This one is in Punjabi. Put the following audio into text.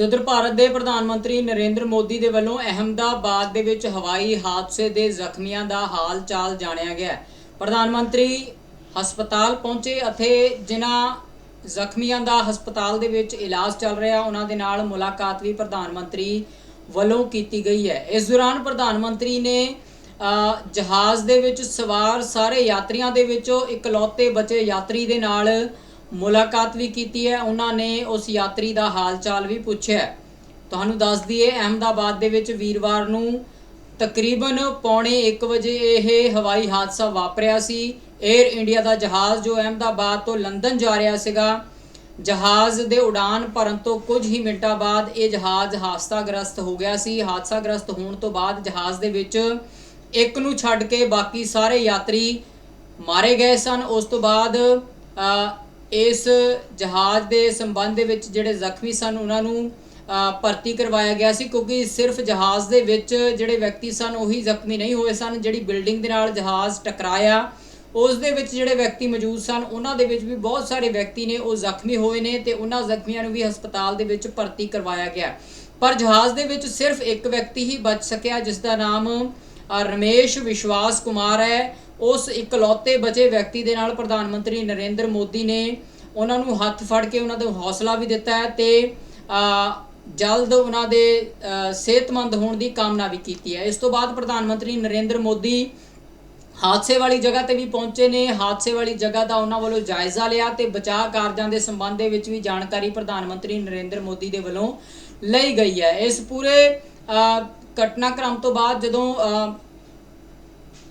ਤੇ ਉਧਰ ਭਾਰਤ ਦੇ ਪ੍ਰਧਾਨ ਮੰਤਰੀ ਨਰਿੰਦਰ ਮੋਦੀ ਦੇ ਵੱਲੋਂ ਅਹਮਦਾਬਾਦ ਦੇ ਵਿੱਚ ਹਵਾਈ ਹਾਦਸੇ ਦੇ ਜ਼ਖਮੀਆਂ ਦਾ ਹਾਲ ਚਾਲ ਜਾਣਿਆ ਗਿਆ ਪ੍ਰਧਾਨ ਮੰਤਰੀ ਹਸਪਤਾਲ ਪਹੁੰਚੇ ਅਤੇ ਜਿਨ੍ਹਾਂ ਜ਼ਖਮੀਆਂ ਦਾ ਹਸਪਤਾਲ ਦੇ ਵਿੱਚ ਇਲਾਜ ਚੱਲ ਰਿਹਾ, ਉਹਨਾਂ ਦੇ ਨਾਲ ਮੁਲਾਕਾਤ ਵੀ ਪ੍ਰਧਾਨ ਮੰਤਰੀ ਵੱਲੋਂ ਕੀਤੀ ਗਈ ਹੈ। ਇਸ ਦੌਰਾਨ ਪ੍ਰਧਾਨ ਮੰਤਰੀ ਨੇ ਜਹਾਜ਼ ਦੇ ਵਿੱਚ ਸਵਾਰ ਸਾਰੇ ਯਾਤਰੀਆਂ ਦੇ ਵਿੱਚੋਂ ਇਕਲੌਤੇ ਬਚੇ ਯਾਤਰੀ ਦੇ ਨਾਲ ਮੁਲਾਕਾਤ ਵੀ ਕੀਤੀ ਹੈ। ਉਹਨਾਂ ਨੇ ਉਸ ਯਾਤਰੀ ਦਾ ਹਾਲ ਚਾਲ ਵੀ ਪੁੱਛਿਆ ਤੁਹਾਨੂੰ ਦੱਸ ਦਈਏ, ਅਹਿਮਦਾਬਾਦ ਦੇ ਵਿੱਚ ਵੀਰਵਾਰ ਨੂੰ ਤਕਰੀਬਨ ਪੌਣੇ 1 ਵਜੇ ਇਹ ਹਵਾਈ ਹਾਦਸਾ ਵਾਪਰਿਆ ਸੀ। 에ਅਰ ਇੰਡੀਆ ਦਾ ਜਹਾਜ਼ ਜੋ ਅਹਿਮਦਾਬਾਦ ਤੋਂ ਲੰਡਨ ਜਾ ਰਿਹਾ ਸੀਗਾ, ਜਹਾਜ਼ ਦੇ ਉਡਾਨ ਭਰਨ ਤੋਂ ਕੁਝ ਹੀ ਮਿੰਟਾਂ ਬਾਅਦ ਇਹ ਜਹਾਜ਼ ਹਾਦਸਾਗ੍ਰਸਤ ਹੋ ਗਿਆ ਸੀ। ਹਾਦਸਾਗ੍ਰਸਤ ਹੋਣ ਤੋਂ ਬਾਅਦ ਜਹਾਜ਼ ਦੇ ਵਿੱਚ ਇੱਕ ਨੂੰ ਛੱਡ ਕੇ ਬਾਕੀ ਸਾਰੇ ਯਾਤਰੀ ਮਾਰੇ ਗਏ ਸਨ। ਉਸ ਤੋਂ ਬਾਅਦ ਇਸ ਜਹਾਜ਼ ਦੇ ਸੰਬੰਧ ਦੇ ਵਿੱਚ ਜਿਹੜੇ ਜ਼ਖਮੀ ਸਨ, ਉਹਨਾਂ ਨੂੰ ਭਰਤੀ ਕਰਵਾਇਆ ਗਿਆ ਸੀ ਕਿਉਂਕਿ ਸਿਰਫ ਜਹਾਜ਼ ਦੇ ਵਿੱਚ ਜਿਹੜੇ ਵਿਅਕਤੀ ਸਨ, ਉਹੀ ਜ਼ਖਮੀ ਨਹੀਂ ਹੋਏ ਸਨ। ਜਿਹੜੀ ਬਿਲਡਿੰਗ ਦੇ ਨਾਲ ਜਹਾਜ਼ ਟਕਰਾਇਆ, ਉਸ ਦੇ ਵਿੱਚ ਜਿਹੜੇ ਵਿਅਕਤੀ ਮੌਜੂਦ ਸਨ, ਉਹਨਾਂ ਦੇ ਵਿੱਚ ਵੀ ਬਹੁਤ ਸਾਰੇ ਵਿਅਕਤੀ ਨੇ ਉਹ ਜ਼ਖਮੀ ਹੋਏ ਨੇ ਤੇ ਉਹਨਾਂ ਜ਼ਖਮੀਆਂ ਨੂੰ ਵੀ ਹਸਪਤਾਲ ਦੇ ਵਿੱਚ ਭਰਤੀ ਕਰਵਾਇਆ ਗਿਆ। ਪਰ ਜਹਾਜ਼ ਦੇ ਵਿੱਚ ਸਿਰਫ ਇੱਕ ਵਿਅਕਤੀ ਹੀ ਬਚ ਸਕਿਆ, ਜਿਸ ਦਾ ਨਾਮ ਰਮੇਸ਼ ਵਿਸ਼ਵਾਸ ਕੁਮਾਰ ਹੈ। ਉਸ ਇਕਲੌਤੇ ਬਚੇ ਵਿਅਕਤੀ ਦੇ ਨਾਲ ਪ੍ਰਧਾਨ ਮੰਤਰੀ ਨਰਿੰਦਰ ਮੋਦੀ ਨੇ ਉਹਨਾਂ ਨੂੰ ਹੱਥ ਫੜ ਕੇ ਉਹਨਾਂ ਦਾ ਹੌਸਲਾ ਵੀ ਦਿੱਤਾ ਹੈ ਤੇ ਜਲਦ ਉਹਨਾਂ ਦੇ ਸਿਹਤਮੰਦ ਹੋਣ ਦੀ ਕਾਮਨਾ ਵੀ ਕੀਤੀ ਹੈ। ਇਸ ਤੋਂ ਬਾਅਦ ਪ੍ਰਧਾਨ ਮੰਤਰੀ ਨਰਿੰਦਰ ਮੋਦੀ ਹਾਦਸੇ ਵਾਲੀ ਜਗ੍ਹਾ ਤੇ ਵੀ ਪਹੁੰਚੇ ਨੇ। ਹਾਦਸੇ ਵਾਲੀ ਜਗ੍ਹਾ ਦਾ ਉਹਨਾਂ ਵੱਲੋਂ ਜਾਇਜ਼ਾ ਲਿਆ ਤੇ ਬਚਾਅ ਕਾਰਜਾਂ ਦੇ ਸੰਬੰਧ ਦੇ ਵਿੱਚ ਵੀ ਜਾਣਕਾਰੀ ਪ੍ਰਧਾਨ ਮੰਤਰੀ ਨਰਿੰਦਰ ਮੋਦੀ ਦੇ ਵੱਲੋਂ ਲਈ ਗਈ ਹੈ। ਇਸ ਪੂਰੇ ਘਟਨਾਕ੍ਰਮ ਤੋਂ ਬਾਅਦ ਜਦੋਂ